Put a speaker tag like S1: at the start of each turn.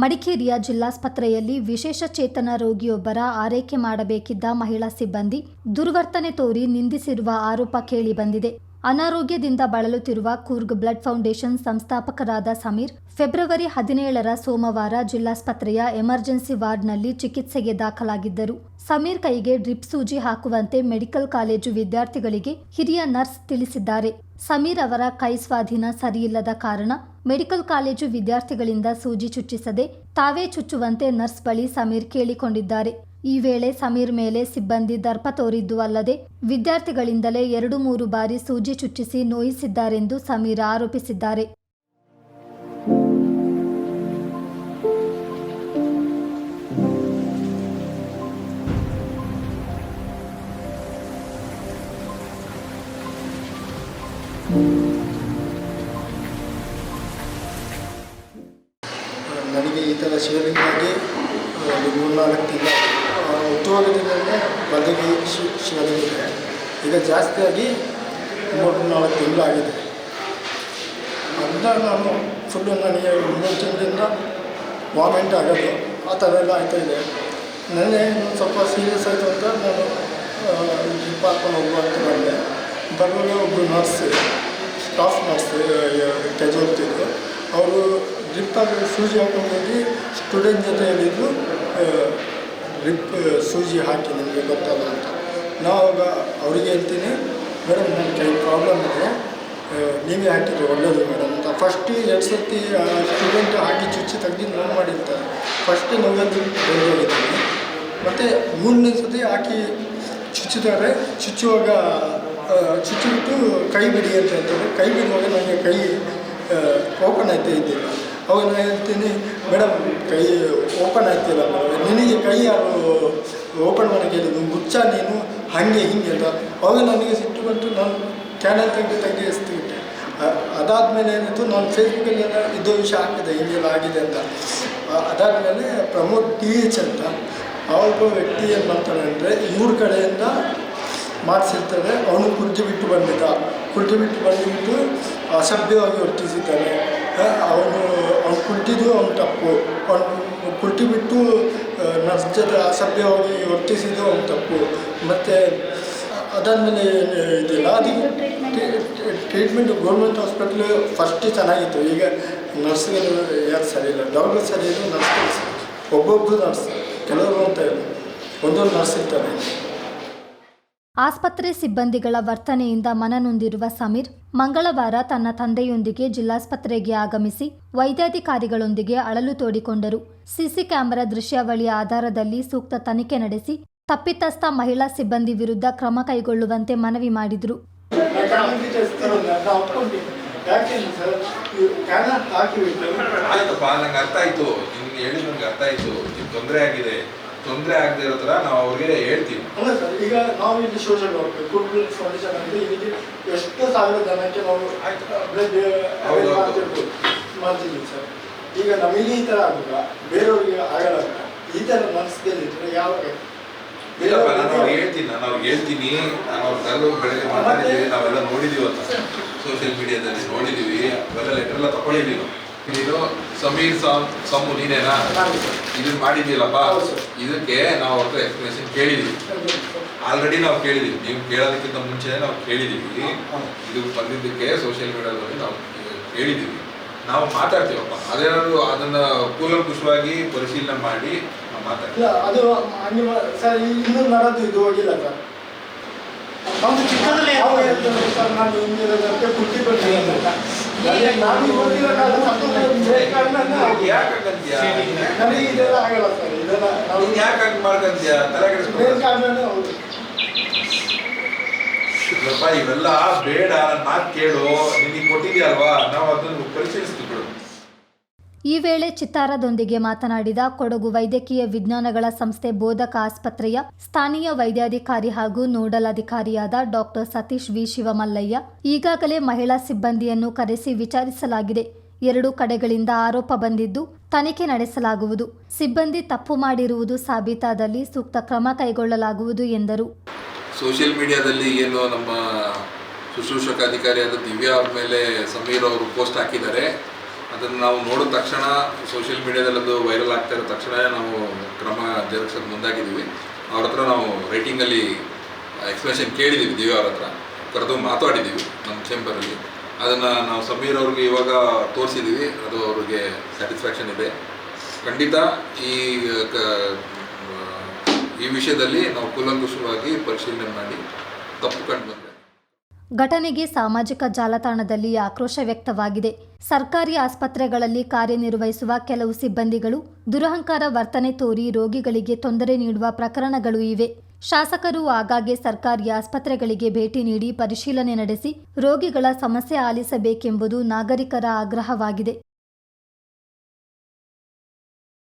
S1: ಮಡಿಕೇರಿಯ ಜಿಲ್ಲಾಸ್ಪತ್ರೆಯಲ್ಲಿ ವಿಶೇಷ ಚೇತನ ರೋಗಿಯೊಬ್ಬರ ಆರೈಕೆ ಮಾಡಬೇಕಿದ್ದ ಮಹಿಳಾ ಸಿಬ್ಬಂದಿ ದುರ್ವರ್ತನೆ ತೋರಿ ನಿಂದಿಸಿರುವ ಆರೋಪ ಕೇಳಿಬಂದಿದೆ ಅನಾರೋಗ್ಯದಿಂದ ಬಳಲುತ್ತಿರುವ ಕೂರ್ಗ್ ಬ್ಲಡ್ ಫೌಂಡೇಶನ್ ಸಂಸ್ಥಾಪಕರಾದ ಸಮೀರ್ ಫೆಬ್ರವರಿ ಹದಿನೇಳರ ಸೋಮವಾರ ಜಿಲ್ಲಾಸ್ಪತ್ರೆಯ ಎಮರ್ಜೆನ್ಸಿ ವಾರ್ಡ್ನಲ್ಲಿ ಚಿಕಿತ್ಸೆಗೆ ದಾಖಲಾಗಿದ್ದರು. ಸಮೀರ್ ಕೈಗೆ ಡ್ರಿಪ್ ಸೂಜಿ ಹಾಕುವಂತೆ ಮೆಡಿಕಲ್ ಕಾಲೇಜು ವಿದ್ಯಾರ್ಥಿಗಳಿಗೆ ಹಿರಿಯ ನರ್ಸ್ ತಿಳಿಸಿದ್ದಾರೆ. ಸಮೀರ್ ಅವರ ಕೈ ಸ್ವಾಧೀನ ಸರಿಯಿಲ್ಲದ ಕಾರಣ ಮೆಡಿಕಲ್ ಕಾಲೇಜು ವಿದ್ಯಾರ್ಥಿಗಳಿಂದ ಸೂಜಿ ಚುಚ್ಚಿಸದೆ ತಾವೇ ಚುಚ್ಚುವಂತೆ ನರ್ಸ್ ಬಳಿ ಸಮೀರ್ ಕೇಳಿಕೊಂಡಿದ್ದಾರೆ. ಈ ವೇಳೆ ಸಮೀರ್ ಮೇಲೆ ಸಿಬ್ಬಂದಿ ದರ್ಪ ತೋರಿದ್ದು ಅಲ್ಲದೆ ವಿದ್ಯಾರ್ಥಿಗಳಿಂದಲೇ ಎರಡು ಮೂರು ಬಾರಿ ಸೂಜಿ ಚುಚ್ಚಿಸಿ ನೋಯಿಸಿದ್ದಾರೆಂದು ಸಮೀರ್ ಆರೋಪಿಸಿದ್ದಾರೆ.
S2: ನನಗೆ ಈ ಥರ ಶೇರಿಂಗ್ ಆಗಿ ಒಂದು ಮೂರ್ನಾಲ್ಕು ತಿಂಗಳು ಬಲಗಿ ಶಿ ಶಿವಲಿಂಗ ಇದೆ ಈಗ ಜಾಸ್ತಿಯಾಗಿ ಮೂರು ನಾಲ್ಕು ತಿಂಗಳಾಗಿದೆ ಅದನ್ನ ನಾನು ಫುಲ್ಲು ನನಗೆ ಮೂರು ತಿಂಗಳಿಂದ ವಾಮಿಂಟ್ ಆಗೋದು, ಆ ಥರ ಎಲ್ಲ ಇದೆ. ಇನ್ನೊಂದು ಸ್ವಲ್ಪ ಸೀರಿಯಸ್ ಆಯಿತು ಅಂತ ನಾನು ಡ್ರಿಪ್ ಹಾಕೊಂಡು ಹೋಗುವಂತ ಬಂದೆ. ಬರುವಾಗ ಒಬ್ಬರು ನರ್ಸ್ ಸ್ಟಾಫ್ ನರ್ಸ್ ಕೆಜುವಲ್ತಿದ್ರು ಅವರು ಡ್ರಿಪ್ ಹಾಕಿ ಸೂಜಿ ಹಾಕೊಂಡು ಹೋಗಿ ಸ್ಟೂಡೆಂಟ್ ಜೊತೆ ಹೇಳಿದ್ರು ಡ್ರಿಪ್ ಸೂಜಿ ಹಾಕಿ ನಿಮಗೆ ಗೊತ್ತಲ್ಲ ಅಂತ. ನಾವಾಗ ಅವರಿಗೆ ಹೇಳ್ತೀನಿ, ಮೇಡಮ್ ನನ್ನ ಕೈ ಪ್ರಾಬ್ಲಮ್ ಇದೆ. ನೀವೇ ಹಾಕಿದ್ರೆ ಒಳ್ಳೆಯದು ಮೇಡಮ್ ಅಂತ. ಫಸ್ಟ್ ಎರಡು ಸರ್ತಿ ಸ್ಟೂಡೆಂಟ್ ಹಾಕಿ ಚುಚ್ಚಿ ತೆಗ್ದು ನೋವು ಮಾಡಿರ್ತಾರೆ ಫಸ್ಟ್ ನೋವೆಂದು ಬೆಳೆದೋಗಿದ್ದೀನಿ. ಮತ್ತು ಮೂರನೇ ಸರ್ತಿ ಹಾಕಿ ಚುಚ್ಚಿದ್ದಾರೆ. ಚುಚ್ಚುವಾಗ ಚುಚ್ಚಿಬಿಟ್ಟು ಕೈ ಬಿಡಿ ಅಂತ ಹೇಳ್ತಾರೆ. ಕೈ ಬಿಡುವಾಗ ನನಗೆ ಕೈ ಓಪನ್ ಆಯ್ತಾ ಇದ್ದಿಲ್ಲ ಅವಾಗ ನಾನು ಹೇಳ್ತೀನಿ, ಮೇಡಮ್, ಕೈ ಓಪನ್ ಆಗ್ತಿಲ್ಲ ಮೇಡಮ್. ನಿನಗೆ ಕೈ ಯಾರು ಓಪನ್ ಮಾಡೋಕ್ಕೆ ಹೇಳಿದ್ದು? ಮುಚ್ಚ ನೀನು, ಹಾಗೆ ಹಿಂಗೆ ಅಂತ. ಅವಾಗ ನನಗೆ ಸಿಟ್ಟು ಬಂತು. ನಾನು ಚಾನಲ್ ತೆಗೆದು ತೆಗೆಸ್ತಿಬಿಟ್ಟೆ ಅದಾದಮೇಲೆ ಏನಿತ್ತು ನಾನು ಫೇಸ್ಬುಕ್ಕಲ್ಲಿ ಇದು ವಿಷಯ ಹಾಕಿದೆ ಹಿಂಗೆಲ್ಲ ಆಗಿದೆ ಅಂತ. ಅದಾದಮೇಲೆ ಪ್ರಮೋದ್ ಟಿ ಎಚ್ ಅಂತ ಆ ವ್ಯಕ್ತಿ ಏನು ಮಾಡ್ತಾನೆ ಅಂದರೆ, ಇವ್ರ ಕಡೆಯಿಂದ ಮಾಡಿಸಿರ್ತಾರೆ, ಅವನು ಕುರ್ಜಿ ಬಿಟ್ಟು ಬಂದಿದ್ದ. ಕುರ್ಜಿ ಬಿಟ್ಟು ಬಂದುಬಿಟ್ಟು ಅಸಭ್ಯವಾಗಿ ವರ್ತಿಸಿದ್ದಾನೆ. ಅವನು, ಅವ್ನು ಕುಟ್ಟಿದ್ದು ಅವ್ನು ತಪ್ಪು. ಅವನು ಕುಟ್ಟಿ ಬಿಟ್ಟು ನರ್ಸ್ ಜೊತೆ ಅಸಭ್ಯವಾಗಿ ವರ್ತಿಸಿದ್ದು ಅವ್ನು ತಪ್ಪು. ಮತ್ತು, ಅದಾದಮೇಲೆ ಇದಿಲ್ಲ ಅದಕ್ಕೆ ಟ್ರೀಟ್ಮೆಂಟ್ ಗೌರ್ಮೆಂಟ್ ಹಾಸ್ಪಿಟ್ಲು ಫಸ್ಟ್ ಚೆನ್ನಾಗಿತ್ತು. ಈಗ ನರ್ಸ್ಗಳು ಯಾರು ಸರಿ ಇಲ್ಲ. ಡಾಕ್ಟರ್ ಸರಿ ಇಲ್ಲ, ನರ್ಸ್ಗಳು ಒಬ್ಬೊಬ್ಬರು ನರ್ಸ್, ಕೆಲವರು ಅಂತ ಇಲ್ಲ. ಒಂದೊಂದು ನರ್ಸ್ ಇರ್ತಾರೆ.
S1: ಆಸ್ಪತ್ರೆ ಸಿಬ್ಬಂದಿಗಳ ವರ್ತನೆಯಿಂದ ಮನನೊಂದಿರುವ ಸಮೀರ್, ಮಂಗಳವಾರ ತನ್ನ ತಂದೆಯೊಂದಿಗೆ ಜಿಲ್ಲಾಸ್ಪತ್ರೆಗೆ ಆಗಮಿಸಿ ವೈದ್ಯಾಧಿಕಾರಿಗಳೊಂದಿಗೆ ಅಳಲು ತೋಡಿಕೊಂಡರು. ಸಿಸಿ ಕ್ಯಾಮೆರಾ ದೃಶ್ಯಾವಳಿಯ ಆಧಾರದಲ್ಲಿ ಸೂಕ್ತ ತನಿಖೆ ನಡೆಸಿ ತಪ್ಪಿತಸ್ಥ ಮಹಿಳಾ ಸಿಬ್ಬಂದಿ ವಿರುದ್ಧ ಕ್ರಮ ಕೈಗೊಳ್ಳುವಂತೆ ಮನವಿ ಮಾಡಿದರು.
S3: ಅರ್ಥ ಆಯ್ತು. ತೊಂದರೆ ಆಗಿದೆ. ತೊಂದರೆ ಆಗದೆ ಇರೋ ಥರ ನಾವು ಅವ್ರಿಗೆ ಹೇಳ್ತೀವಿ.
S2: ಅಲ್ಲ ಸರ್ ಈಗ ನಾವು ಇಲ್ಲಿ ಸೋಷಿಯಲ್ ವರ್ಕ್ ವಿಲ್ ಫೌಂಡೇಶನ್ ಅಂತ ಇಲ್ಲಿಗೆ ಎಷ್ಟು ಸಾವಿರ ಜನಕ್ಕೆ ನಾವು ಮಾಡ್ತಿದ್ದೀವಿ ಸರ್. ಈಗ ನಮಗೆ ಈ ಥರ ಆಗಲ್ಲ ಬೇರೆಯವ್ರಿಗೆ ಆಗಲ್ಲ ಈ ಥರ ಇದ್ರೆ ಯಾವಾಗ
S3: ಇಲ್ಲಪ್ಪ ನಾನು ಅವ್ರಿಗೆ ಹೇಳ್ತೀನಿ ನಾನು ಅವ್ರಿಗೆ ಹೇಳ್ತೀನಿ. ನಾನು ಅವ್ರ ಕರೆದು ಬೆಳಗ್ಗೆ ಮಾತಾಡಿದ್ದೀವಿ ನಾವೆಲ್ಲ ನೋಡಿದೀವಿ ಅಂತ. ಸೋಷಿಯಲ್ ಮೀಡಿಯಾದಲ್ಲಿ ನೋಡಿದೀವಿ. ಅವೆಲ್ಲ ಲೆಟರ್ ಎಲ್ಲ ತಗೊಂಡಿದ್ದೀವಿ ನೀನು ಸಮೀರ್ ಸಾಮ್ ಸಮು ನೀನೇನಾ?
S2: ಇದು
S3: ಇದನ್ನ
S2: ಸರ್.
S3: ಇದಕ್ಕೆ ನಾವು ಅವ್ರ ಎಕ್ಸ್ಪ್ಲನೇಷನ್ ಕೇಳಿದೀವಿ. ಆಲ್ರೆಡಿ ನಾವು ಕೇಳಿದೀವಿ. ನೀವು ಕೇಳೋದಕ್ಕಿಂತ ಮುಂಚೆ ನಾವು ಕೇಳಿದೀವಿ. ಇದು ಬಂದಿದ್ದಕ್ಕೆ ಸೋಷಿಯಲ್ ಮೀಡಿಯಾದಲ್ಲಿ ನಾವು ಕೇಳಿದ್ದೀವಿ ನಾವು ಮಾತಾಡ್ತೀವಪ್ಪ. ಅದೇನಾದ್ರು ಅದನ್ನ ಕೂಲಂಕುಷವಾಗಿ ಪರಿಶೀಲನೆ ಮಾಡಿ ನಾವು ಮಾತಾಡ್ತೀವಿ.
S2: ಅದು ಸರ್ ಇನ್ನೂ ನಡದು ಇದು ಹೋಗಿಲ್ಲ ಸರ್. ನಮ್ದು ಚಿಕ್ಕದಲ್ಲೇ ಯಾವ ಹೇಳ್ತಾರೆ ಸರ್ ನಾನು ಹಿಂದಿರೋದಂತೆ ಬರ್ತೀನಿ ಅಂತ. ನಾನು ನಾನು ಇದೆಲ್ಲ ಆಗಲ್ಲ ಇದೆಲ್ಲ ನಾವು
S3: ನೀನ್ ಇವೆಲ್ಲ ಬೇಡ ಮಾತು ಕೇಳು. ನಿನಗೆ ಕೊಟ್ಟಿದ್ಯಲ್ವಾ? ನಾವು ಅದನ್ನು ಪರಿಶೀಲಿಸ್ತೀವಿ.
S1: ಈ ವೇಳೆ ಚಿತ್ತಾರದೊಂದಿಗೆ ಮಾತನಾಡಿದ ಕೊಡಗು ವೈದ್ಯಕೀಯ ವಿಜ್ಞಾನಗಳ ಸಂಸ್ಥೆ ಬೋಧಕ ಆಸ್ಪತ್ರೆಯ ಸ್ಥಾನೀಯ ವೈದ್ಯಾಧಿಕಾರಿ ಹಾಗೂ ನೋಡಲ್ ಅಧಿಕಾರಿಯಾದ ಡಾಕ್ಟರ್ ಸತೀಶ್ ವಿ. ಶಿವಮಲ್ಲಯ್ಯ, ಈಗಾಗಲೇ ಮಹಿಳಾ ಸಿಬ್ಬಂದಿಯನ್ನು ಕರೆಸಿ ವಿಚಾರಿಸಲಾಗಿದೆ. ಎರಡು ಕಡೆಗಳಿಂದ ಆರೋಪ ಬಂದಿದ್ದು, ತನಿಖೆ ನಡೆಸಲಾಗುವುದು. ಸಿಬ್ಬಂದಿ ತಪ್ಪು ಮಾಡಿರುವುದು ಸಾಬೀತಾದಲ್ಲಿ ಸೂಕ್ತ ಕ್ರಮ ಕೈಗೊಳ್ಳಲಾಗುವುದು ಎಂದರು.
S3: ಸೋಷಿಯಲ್ ಮೀಡಿಯಾದಲ್ಲಿ ಏನು ನಮ್ಮ ಶುಶ್ರೂಷಕ ಅಧಿಕಾರಿಯಾದ ದಿವ್ಯಾ ಮೇಲೆ ಸಮೀರ್ ಅವರು ಪೋಸ್ಟ್ ಹಾಕಿದ್ದಾರೆ. ಅದನ್ನು ನಾವು ನೋಡಿದ ತಕ್ಷಣ ಸೋಷಿಯಲ್ ಅದು ವೈರಲ್ ಆಗ್ತಾ ಇರೋ ತಕ್ಷಣ ನಾವು ಕ್ರಮ ಜರುಗಿಸೋದು ಮುಂದಾಗಿದ್ದೀವಿ. ಅವ್ರ ಹತ್ರ ನಾವು ರೈಟಿಂಗಲ್ಲಿ ಎಕ್ಸ್ಪ್ಲನೇಷನ್ ಕೇಳಿದ್ದೀವಿ, ದಿವ್ಯ ಅವ್ರ ಹತ್ರ. ಕರೆದು ಮಾತಾಡಿದ್ದೀವಿ ನಮ್ಮ ಚೇಂಬರಲ್ಲಿ ಅದನ್ನು ನಾವು ಸಮೀರ್ ಅವ್ರಿಗೆ ಇವಾಗ ತೋರಿಸಿದ್ದೀವಿ. ಅದು ಅವ್ರಿಗೆ ಸ್ಯಾಟಿಸ್ಫ್ಯಾಕ್ಷನ್ ಇದೆ. ಖಂಡಿತ ಈ, ಕ, ಈ ವಿಷಯದಲ್ಲಿ ನಾವು ಕೂಲಂಕುಷವಾಗಿ ಪರಿಶೀಲನೆ ಮಾಡಿ ತಪ್ಪು ಕಂಡು
S1: ಘಟನೆಗೆ ಸಾಮಾಜಿಕ ಜಾಲತಾಣದಲ್ಲಿ ಆಕ್ರೋಶ ವ್ಯಕ್ತವಾಗಿದೆ. ಸರ್ಕಾರಿ ಆಸ್ಪತ್ರೆಗಳಲ್ಲಿ ಕಾರ್ಯನಿರ್ವಹಿಸುವ ಕೆಲವು ಸಿಬ್ಬಂದಿಗಳು ದುರಹಂಕಾರ ವರ್ತನೆ ತೋರಿ ರೋಗಿಗಳಿಗೆ ತೊಂದರೆ ನೀಡುವ ಪ್ರಕರಣಗಳು ಇವೆ. ಶಾಸಕರು ಆಗಾಗ್ಗೆ ಸರ್ಕಾರಿ ಆಸ್ಪತ್ರೆಗಳಿಗೆ ಭೇಟಿ ನೀಡಿ ಪರಿಶೀಲನೆ ನಡೆಸಿ ರೋಗಿಗಳ ಸಮಸ್ಯೆ ಆಲಿಸಬೇಕೆಂಬುದು ನಾಗರಿಕರ ಆಗ್ರಹವಾಗಿದೆ.